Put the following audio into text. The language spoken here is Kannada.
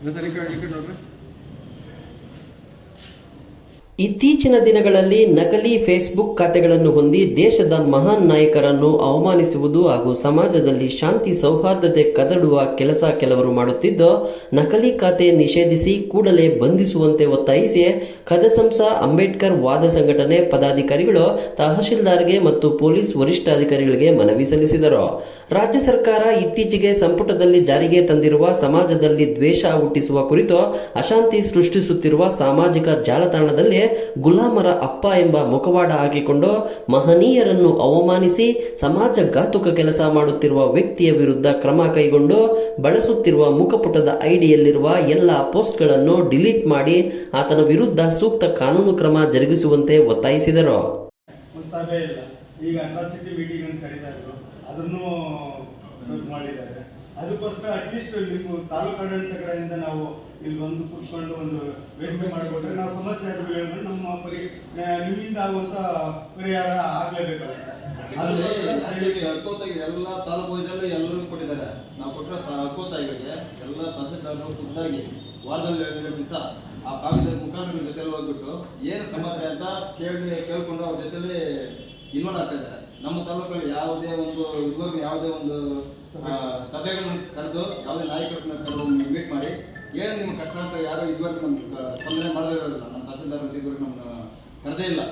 No sale que va a ir con ಇತ್ತೀಚಿನ ದಿನಗಳಲ್ಲಿ ನಕಲಿ ಫೇಸ್ಬುಕ್ ಖಾತೆಗಳನ್ನು ಹೊಂದಿ ದೇಶದ ಮಹಾನ್ ನಾಯಕರನ್ನು ಅವಮಾನಿಸುವುದು ಹಾಗೂ ಸಮಾಜದಲ್ಲಿ ಶಾಂತಿ ಸೌಹಾರ್ದತೆ ಕದಡುವ ಕೆಲಸ ಕೆಲವರು ಮಾಡುತ್ತಿದ್ದು ನಕಲಿ ಖಾತೆ ನಿಷೇಧಿಸಿ ಕೂಡಲೇ ಬಂಧಿಸುವಂತೆ ಒತ್ತಾಯಿಸಿ ಕದಸಂಸ ಅಂಬೇಡ್ಕರ್ ವಾದ ಸಂಘಟನೆ ಪದಾಧಿಕಾರಿಗಳು, ತಹಶೀಲ್ದಾರ್ಗೆ ಮತ್ತು ಪೊಲೀಸ್ ವರಿಷ್ಠಾಧಿಕಾರಿಗಳಿಗೆ ಮನವಿ ಸಲ್ಲಿಸಿದರು. ರಾಜ್ಯ ಸರ್ಕಾರ ಇತ್ತೀಚೆಗೆ ಸಂಪುಟದಲ್ಲಿ ಜಾರಿಗೆ ತಂದಿರುವ ಸಮಾಜದಲ್ಲಿ ದ್ವೇಷ ಹುಟ್ಟಿಸುವ ಕುರಿತು ಅಶಾಂತಿ ಸೃಷ್ಟಿಸುತ್ತಿರುವ ಸಾಮಾಜಿಕ ಜಾಲತಾಣದಲ್ಲಿ ಗುಲಾಮರ ಅಪ್ಪ ಎಂಬ ಮುಖವಾಡ ಹಾಕಿಕೊಂಡು ಮಹನೀಯರನ್ನು ಅವಮಾನಿಸಿ ಸಮಾಜ ಘಾತುಕ ಕೆಲಸ ಮಾಡುತ್ತಿರುವ ವ್ಯಕ್ತಿಯ ವಿರುದ್ಧ ಕ್ರಮ ಕೈಗೊಂಡು ಬಳಸುತ್ತಿರುವ ಮುಖಪುಟದ ಐಡಿಯಲ್ಲಿರುವ ಎಲ್ಲ ಪೋಸ್ಟ್ಗಳನ್ನು ಡಿಲೀಟ್ ಮಾಡಿ ಆತನ ವಿರುದ್ಧ ಸೂಕ್ತ ಕಾನೂನು ಕ್ರಮ ಜರುಗಿಸುವಂತೆ ಒತ್ತಾಯಿಸಿದರು. ಅದಕ್ಕೋಸ್ಕರ ಅಟ್ಲೀಸ್ಟ್ ನೀವು ತಾಲೂಕು ಆಡಳಿತ ಕಡೆಯಿಂದ ಇಲ್ಲಿ ಒಂದು ಕೂತ್ಕೊಂಡು ಒಂದು ವೇದಿಕೆ ಮಾಡಿಕೊಟ್ರೆ ನಾವು ಸಮಸ್ಯೆ ಆದ್ರೂ ಹೇಳಿದ್ರೆ ನಮ್ಮ ಪರಿ ನಿಮ್ಮಿಂದ ಆಗುವಂತ ಪರಿಹಾರ ಆಗ್ಲೇಬೇಕಾಗುತ್ತೆ ಎಲ್ಲ ತಾಲೂಕು ವೈದ್ಯರು ಎಲ್ಲರಿಗೂ ಕೊಟ್ಟಿದ್ದಾರೆ. ನಾವು ಕೊಟ್ಟರೆ ಹಕ್ಕೋತಾಗಿಗಳಿಗೆ ಎಲ್ಲ ತಹಸೀಲ್ದಾರರು ಖುದ್ದಾಗಿ ವಾರದಲ್ಲಿ ಎರಡು ದಿವಸ ಆ ಕಾಗದ ಮುಖಾಂತರ ಜೊತೆಲಿ ಹೋಗ್ಬಿಟ್ಟು ಏನು ಸಮಸ್ಯೆ ಅಂತ ಕೇಳಿ ಕೇಳ್ಕೊಂಡು ಅವ್ರ ಜೊತೆಲಿ ಇನ್ವಾಲ್ವ್ ಆಗ್ತಾ ಇದ್ದಾರೆ. ನಮ್ಮ ತಾಲೂಕಲ್ಲಿ ಯಾವುದೇ ಒಂದು ಇದುವರೆಗೂ ಯಾವುದೇ ಒಂದು ಸಭೆಗಳನ್ನ ಸಭೆಗಳನ್ನು ಕರೆದು ಯಾವುದೇ ನಾಯಕರನ್ನ ಕರೆದು ಮೀಟ್ ಮಾಡಿ ಏನು ನಿಮ್ಮ ಕಷ್ಟ ಅಂತ ಯಾರು ಇದುವರೆಗೂ ನಮ್ಗೆ ಸ್ಪಂದನೆ ಮಾಡದೇ ಇರೋದಿಲ್ಲ. ನಮ್ಮ ತಹಸೀಲ್ದಾರ್ ಇದುವರೆಗೂ ನಮ್ಮನ್ನ ಕರೆದೇ ಇಲ್ಲ.